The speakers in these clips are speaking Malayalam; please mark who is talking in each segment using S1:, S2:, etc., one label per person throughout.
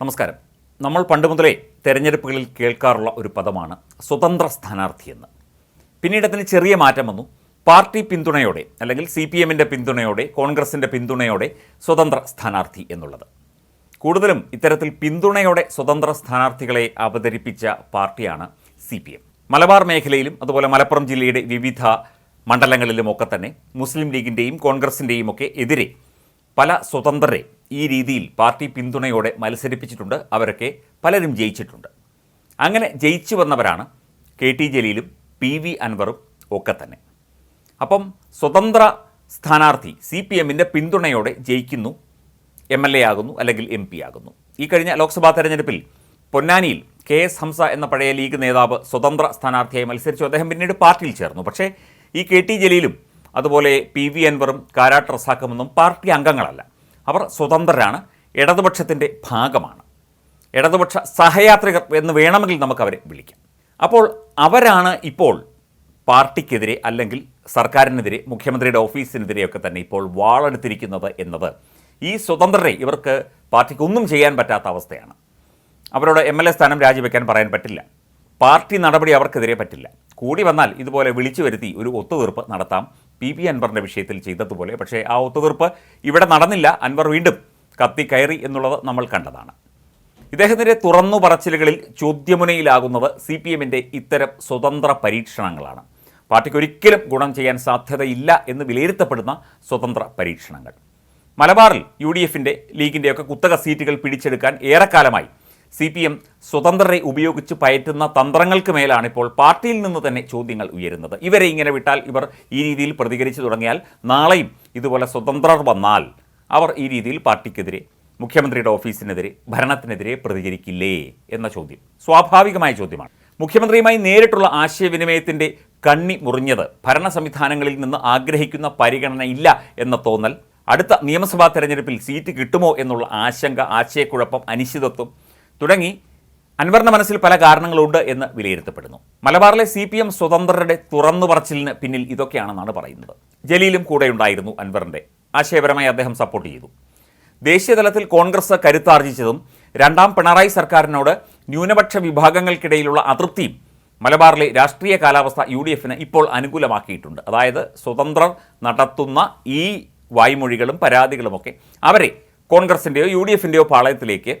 S1: നമസ്കാരം. നമ്മൾ പണ്ട് മുതലേ തെരഞ്ഞെടുപ്പുകളിൽ കേൾക്കാറുള്ള ഒരു പദമാണ് സ്വതന്ത്ര സ്ഥാനാർത്ഥി എന്ന്. പിന്നീട് അതിന് ചെറിയ മാറ്റം വന്നു. പാർട്ടി പിന്തുണയോടെ അല്ലെങ്കിൽ സി പി എമ്മിന്റെ പിന്തുണയോടെ കോൺഗ്രസിന്റെ പിന്തുണയോടെ സ്വതന്ത്ര സ്ഥാനാർത്ഥി എന്നുള്ളത്. കൂടുതലും ഇത്തരത്തിൽ പിന്തുണയോടെ സ്വതന്ത്ര സ്ഥാനാർത്ഥികളെ അവതരിപ്പിച്ച പാർട്ടിയാണ് സി പി എം. മലബാർ മേഖലയിലും അതുപോലെ മലപ്പുറം ജില്ലയുടെ വിവിധ മണ്ഡലങ്ങളിലുമൊക്കെ തന്നെ മുസ്ലിം ലീഗിന്റെയും കോൺഗ്രസിന്റെയും ഒക്കെ എതിരെ പല സ്വതന്ത്രരെ ഈ രീതിയിൽ പാർട്ടി പിന്തുണയോടെ മത്സരിപ്പിച്ചിട്ടുണ്ട്. അവരൊക്കെ പലരും ജയിച്ചിട്ടുണ്ട്. അങ്ങനെ ജയിച്ചു വന്നവരാണ് കെ ടി ജലീലും പി വി അൻവറും ഒക്കെ തന്നെ. അപ്പം സ്വതന്ത്ര സ്ഥാനാർത്ഥി സി പി എമ്മിന്റെ പിന്തുണയോടെ ജയിക്കുന്നു. എം എൽ എ ആകുന്നു അല്ലെങ്കിൽ എം പി ആകുന്നു. ഈ കഴിഞ്ഞ ലോക്സഭാ തെരഞ്ഞെടുപ്പിൽ പൊന്നാനിയിൽ കെ എസ് ഹംസ എന്ന പഴയ ലീഗ് നേതാവ് സ്വതന്ത്ര സ്ഥാനാർത്ഥിയായി മത്സരിച്ചു. അദ്ദേഹം പിന്നീട് പാർട്ടിയിൽ ചേർന്നു. പക്ഷേ ഈ കെ ടി ജലീലും അതുപോലെ പി വി അൻവറും കാരാട്ട് റസാക്കുമെന്നും പാർട്ടി അംഗങ്ങളല്ല. അവർ സ്വതന്ത്രരാണ് ഇടതുപക്ഷത്തിന്റെ ഭാഗമാണ്. ഇടതുപക്ഷ സഹയാത്രികർ എന്ന് വേണമെങ്കിൽ നമുക്ക് അവരെ വിളിക്കാം. അപ്പോൾ അവരാണ് ഇപ്പോൾ പാർട്ടിക്കെതിരെ അല്ലെങ്കിൽ സർക്കാരിനെതിരെ മുഖ്യമന്ത്രിയുടെ ഓഫീസിനെതിരെയൊക്കെ തന്നെ ഇപ്പോൾ വാളെടുത്തിരിക്കുന്നത് എന്നത് ഈ സ്വതന്ത്രരെ ഇവർക്ക് പാർട്ടിക്ക് ഒന്നും ചെയ്യാൻ പറ്റാത്ത അവസ്ഥയാണ്. അവരോട് എം എൽ എ സ്ഥാനം രാജിവെക്കാൻ പറയാൻ പറ്റില്ല. പാർട്ടി നടപടി അവർക്കെതിരെ പറ്റില്ല. കൂടി വന്നാൽ ഇതുപോലെ വിളിച്ചു വരുത്തി ഒരു ഒത്തുതീർപ്പ് നടത്താം. പി പി അൻവറിന്റെ വിഷയത്തിൽ ചെയ്തതുപോലെ. പക്ഷേ ആ ഒത്തുതീർപ്പ് ഇവിടെ നടന്നില്ല. അൻവർ വീണ്ടും കത്തി കയറി എന്നുള്ളത് നമ്മൾ കണ്ടതാണ്. ഇദ്ദേഹത്തിന്റെ തുറന്നു പറച്ചിലുകളിൽ ചോദ്യമുനയിലാകുന്നത് സി പി എമ്മിന്റെ ഇത്തരം സ്വതന്ത്ര പരീക്ഷണങ്ങളാണ്. പാർട്ടിക്ക് ഒരിക്കലും ഗുണം ചെയ്യാൻ സാധ്യതയില്ല എന്ന് വിലയിരുത്തപ്പെടുന്ന സ്വതന്ത്ര പരീക്ഷണങ്ങൾ. മലബാറിൽ യു ഡി എഫിന്റെ ലീഗിന്റെയൊക്കെ കുത്തക സീറ്റുകൾ പിടിച്ചെടുക്കാൻ ഏറെക്കാലമായി സി പി എം സ്വതന്ത്രരെ ഉപയോഗിച്ച് പയറ്റുന്ന തന്ത്രങ്ങൾക്ക് മേലാണ് ഇപ്പോൾ പാർട്ടിയിൽ നിന്ന് തന്നെ ചോദ്യങ്ങൾ ഉയരുന്നത്. ഇവരെ ഇങ്ങനെ വിട്ടാൽ ഇവർ ഈ രീതിയിൽ പ്രതികരിച്ചു തുടങ്ങിയാൽ നാളെയും ഇതുപോലെ സ്വതന്ത്രർ വന്നാൽ അവർ ഈ രീതിയിൽ പാർട്ടിക്കെതിരെ മുഖ്യമന്ത്രിയുടെ ഓഫീസിനെതിരെ ഭരണത്തിനെതിരെ പ്രതികരിക്കില്ലേ എന്ന ചോദ്യം. സ്വാഭാവികമായ ചോദ്യമാണ്. മുഖ്യമന്ത്രിയുമായി നേരിട്ടുള്ള ആശയവിനിമയത്തിന്റെ കണ്ണി മുറിഞ്ഞത് ഭരണ സംവിധാനങ്ങളിൽ നിന്ന് ആഗ്രഹിക്കുന്ന പരിഗണന ഇല്ല എന്ന തോന്നൽ അടുത്ത നിയമസഭാ തെരഞ്ഞെടുപ്പിൽ സീറ്റ് കിട്ടുമോ എന്നുള്ള ആശങ്ക ആശയക്കുഴപ്പം അനിശ്ചിതത്വം തുടങ്ങി അൻവറിന്റെ മനസ്സിൽ പല കാരണങ്ങളുണ്ട് എന്ന് വിലയിരുത്തപ്പെടുന്നു. മലബാറിലെ സി പി എം സ്വതന്ത്രരുടെ തുറന്നു പറച്ചിലിന് പിന്നിൽ ഇതൊക്കെയാണെന്നാണ് പറയുന്നത്. ജലീലും കൂടെയുണ്ടായിരുന്നു അൻവറിന്റെ. ആശയപരമായി അദ്ദേഹം സപ്പോർട്ട് ചെയ്തു. ദേശീയതലത്തിൽ കോൺഗ്രസ് കരുത്താർജിച്ചതും രണ്ടാം പിണറായി സർക്കാരിനോട് ന്യൂനപക്ഷ വിഭാഗങ്ങൾക്കിടയിലുള്ള അതൃപ്തിയും മലബാറിലെ രാഷ്ട്രീയ കാലാവസ്ഥ യു ഡി എഫിന് ഇപ്പോൾ അനുകൂലമാക്കിയിട്ടുണ്ട്. അതായത് സ്വതന്ത്രർ നടത്തുന്ന ഈ വായ്മൊഴികളും പരാതികളുമൊക്കെ അവരെ കോൺഗ്രസിന്റെയോ യു ഡി എഫിന്റെയോ പാളയത്തിലേക്ക്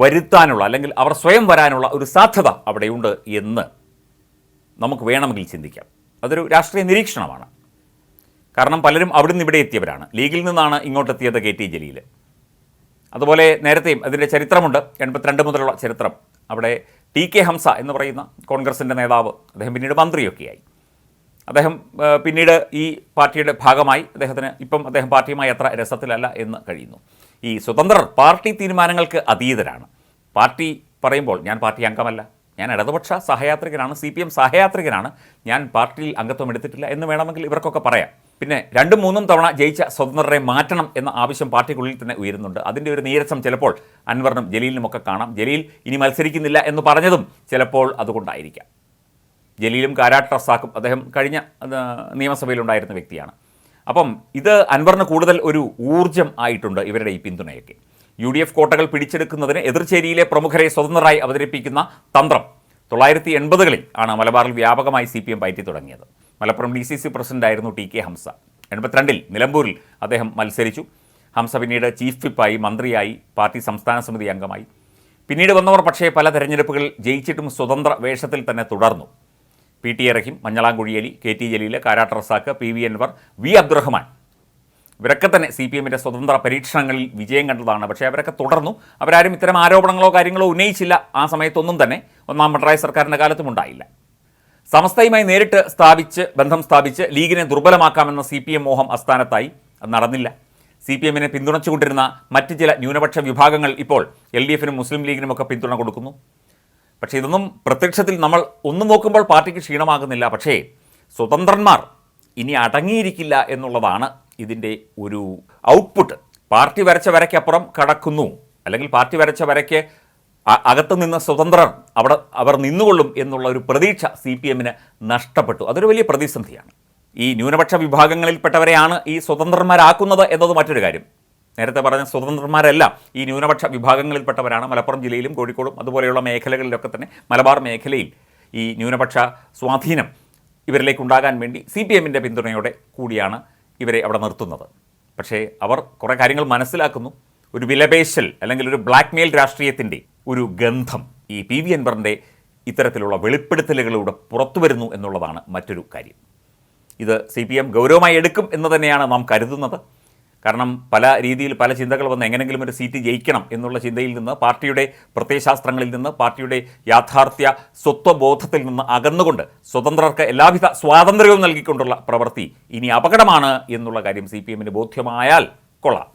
S1: വരുത്താനുള്ള അല്ലെങ്കിൽ അവർ സ്വയം വരാനുള്ള ഒരു സാധ്യത അവിടെയുണ്ട് എന്ന് നമുക്ക് വേണമെങ്കിൽ ചിന്തിക്കാം. അതൊരു രാഷ്ട്രീയ നിരീക്ഷണമാണ്. കാരണം പലരും അവിടെ നിന്ന് ഇവിടെ എത്തിയവരാണ്. ലീഗിൽ നിന്നാണ് ഇങ്ങോട്ടെത്തിയത് കെ ടി ജലീൽ അതുപോലെ നേരത്തെയും അതിന്റെ ചരിത്രമുണ്ട്. എൺപത്തിരണ്ട് മുതലുള്ള ചരിത്രം. അവിടെ ടി കെ ഹംസ എന്ന് പറയുന്ന കോൺഗ്രസിന്റെ നേതാവ് അദ്ദേഹം പിന്നീട് മന്ത്രിയൊക്കെയായി. അദ്ദേഹം പിന്നീട് ഈ പാർട്ടിയുടെ ഭാഗമായി അദ്ദേഹത്തിന് ഇപ്പം അദ്ദേഹം പാർട്ടിയുമായി അത്ര രസത്തിലല്ല എന്ന് കഴിയുന്നു. ഈ സ്വതന്ത്രർ പാർട്ടി തീരുമാനങ്ങൾക്ക് അതീതരാണ്. പാർട്ടി പറയുമ്പോൾ ഞാൻ പാർട്ടി അംഗമല്ല. ഞാൻ ഇടതുപക്ഷ സഹയാത്രികനാണ് സി പി എം സഹയാത്രികനാണ്. ഞാൻ പാർട്ടിയിൽ അംഗത്വം എടുത്തിട്ടില്ല എന്ന് വേണമെങ്കിൽ ഇവർക്കൊക്കെ പറയാം. പിന്നെ രണ്ടും മൂന്നും തവണ ജയിച്ച സ്വതന്ത്രരെ മാറ്റണം എന്ന ആവശ്യം പാർട്ടിക്കുള്ളിൽ തന്നെ ഉയരുന്നുണ്ട്. അതിന്റെ ഒരു നീരസം ചിലപ്പോൾ അൻവറിനും ജലീലിനുമൊക്കെ കാണാം. ജലീൽ ഇനി മത്സരിക്കുന്നില്ല എന്ന് പറഞ്ഞതും ചിലപ്പോൾ അതുകൊണ്ടായിരിക്കാം. ജലീലും കാരാട്ട് റസാക്കും അദ്ദേഹം കഴിഞ്ഞ നിയമസഭയിലുണ്ടായിരുന്ന വ്യക്തിയാണ്. അപ്പം ഇത് അൻവറിന് കൂടുതൽ ഒരു ഊർജം ആയിട്ടുണ്ട് ഇവരുടെ ഈ പിന്തുണയൊക്കെ. യു ഡി എഫ് കോട്ടകൾ പിടിച്ചെടുക്കുന്നതിന് എതിർചേരിയിലെ പ്രമുഖരെ സ്വതന്ത്രരായി അവതരിപ്പിക്കുന്ന തന്ത്രം തൊള്ളായിരത്തി എൺപതുകളിൽ ആണ് മലബാറിൽ വ്യാപകമായി സി പി എം പയറ്റി തുടങ്ങിയത്. മലപ്പുറം ഡി സി സി പ്രസിഡന്റായിരുന്നു ടി കെ ഹംസ. എൺപത്തിരണ്ടിൽ നിലമ്പൂരിൽ അദ്ദേഹം മത്സരിച്ചു. ഹംസ പിന്നീട് ചീഫ് വിപ്പായി മന്ത്രിയായി പാർട്ടി സംസ്ഥാന സമിതി അംഗമായി. പിന്നീട് വന്നവർ പക്ഷേ പല തെരഞ്ഞെടുപ്പുകളിൽ ജയിച്ചിട്ടും സ്വതന്ത്ര വേഷത്തിൽ തന്നെ തുടർന്നു. P T A Rahim Manjalamkuzhi Ali K T Jaleel Karat Razak P V Anvar V Abdurahman. ഇവരൊക്കെ തന്നെ സി പി എമ്മിന്റെ സ്വതന്ത്ര പരീക്ഷണങ്ങളിൽ വിജയം കണ്ടതാണ്. പക്ഷേ അവരൊക്കെ തുടർന്നു. അവരാരും ഇത്തരം ആരോപണങ്ങളോ കാര്യങ്ങളോ ഉന്നയിച്ചില്ല. ആ സമയത്തൊന്നും തന്നെ ഒന്നാം പിണറായി സർക്കാരിന്റെ കാലത്തും ഉണ്ടായില്ല. സമസ്തയുമായി നേരിട്ട് സ്ഥാപിച്ച് ബന്ധം സ്ഥാപിച്ച് ലീഗിനെ ദുർബലമാക്കാമെന്ന സി പി എം മോഹം അസ്ഥാനത്തായി അത് നടന്നില്ല. സി പി എമ്മിനെ പിന്തുണച്ചുകൊണ്ടിരുന്ന മറ്റ് ചില ന്യൂനപക്ഷ വിഭാഗങ്ങൾ ഇപ്പോൾ എൽ ഡി എഫിനും മുസ്ലിം ലീഗിനുമൊക്കെ പിന്തുണ കൊടുക്കുന്നു. പക്ഷേ ഇതൊന്നും പ്രത്യക്ഷത്തിൽ നമ്മൾ ഒന്ന് നോക്കുമ്പോൾ പാർട്ടിക്ക് ക്ഷീണമാകുന്നില്ല. പക്ഷേ സ്വതന്ത്രന്മാർ ഇനി അടങ്ങിയിരിക്കില്ല എന്നുള്ളതാണ് ഇതിന്റെ ഒരു ഔട്ട്പുട്ട് പാർട്ടി വരച്ച വരയ്ക്കപ്പുറം കടക്കുന്നു. അല്ലെങ്കിൽ പാർട്ടി വരച്ച വരയ്ക്ക് അകത്ത് നിന്ന് സ്വതന്ത്രർ അവിടെ അവർ നിന്നുകൊള്ളും എന്നുള്ള ഒരു പ്രതീക്ഷ സി പി എമ്മിന് നഷ്ടപ്പെട്ടു. അതൊരു വലിയ പ്രതിസന്ധിയാണ്. ഈ ന്യൂനപക്ഷ വിഭാഗങ്ങളിൽപ്പെട്ടവരെയാണ് ഈ സ്വതന്ത്രന്മാരാക്കുന്നത് എന്നത് മറ്റൊരു കാര്യം. നേരത്തെ പറഞ്ഞ സ്വതന്ത്രന്മാരെല്ലാം ഈ ന്യൂനപക്ഷ വിഭാഗങ്ങളിൽപ്പെട്ടവരാണ്. മലപ്പുറം ജില്ലയിലും കോഴിക്കോടും അതുപോലെയുള്ള മേഖലകളിലൊക്കെ തന്നെ മലബാർ മേഖലയിൽ ഈ ന്യൂനപക്ഷ സ്വാധീനം ഇവരിലേക്ക് ഉണ്ടാകാൻ വേണ്ടി സി പി എമ്മിന്റെ പിന്തുണയോടെ കൂടിയാണ് ഇവരെ അവിടെ നിർത്തുന്നത്. പക്ഷേ അവർ കുറേ കാര്യങ്ങൾ മനസ്സിലാക്കുന്നു. ഒരു വിലപേശൽ അല്ലെങ്കിൽ ഒരു ബ്ലാക്ക് മെയിൽ രാഷ്ട്രീയത്തിന്റെ ഒരു ഗന്ധം ഈ പി വി അൻവറിന്റെ ഇത്തരത്തിലുള്ള വെളിപ്പെടുത്തലുകളിലൂടെ പുറത്തു വരുന്നു എന്നുള്ളതാണ് മറ്റൊരു കാര്യം. ഇത് സി പി എം ഗൗരവമായി എടുക്കും എന്ന് തന്നെയാണ് നാം കരുതുന്നത്. കാരണം പല രീതിയിൽ പല ചിന്തകൾ വന്ന് എങ്ങനെങ്കിലും ഒരു സീറ്റ് ജയിക്കണം എന്നുള്ള ചിന്തയിൽ നിന്ന് പാർട്ടിയുടെ പ്രത്യയശാസ്ത്രങ്ങളിൽ നിന്ന് പാർട്ടിയുടെ യാഥാർത്ഥ്യ സ്വത്വബോധത്തിൽ നിന്ന് അകന്നുകൊണ്ട് സ്വതന്ത്രർക്ക് എല്ലാവിധ സ്വാതന്ത്ര്യവും നൽകിക്കൊണ്ടുള്ള പ്രവൃത്തി ഇനി അപകടമാണ് എന്നുള്ള കാര്യം സി പി എമ്മിന് ബോധ്യമായാൽ കൊള്ളാം.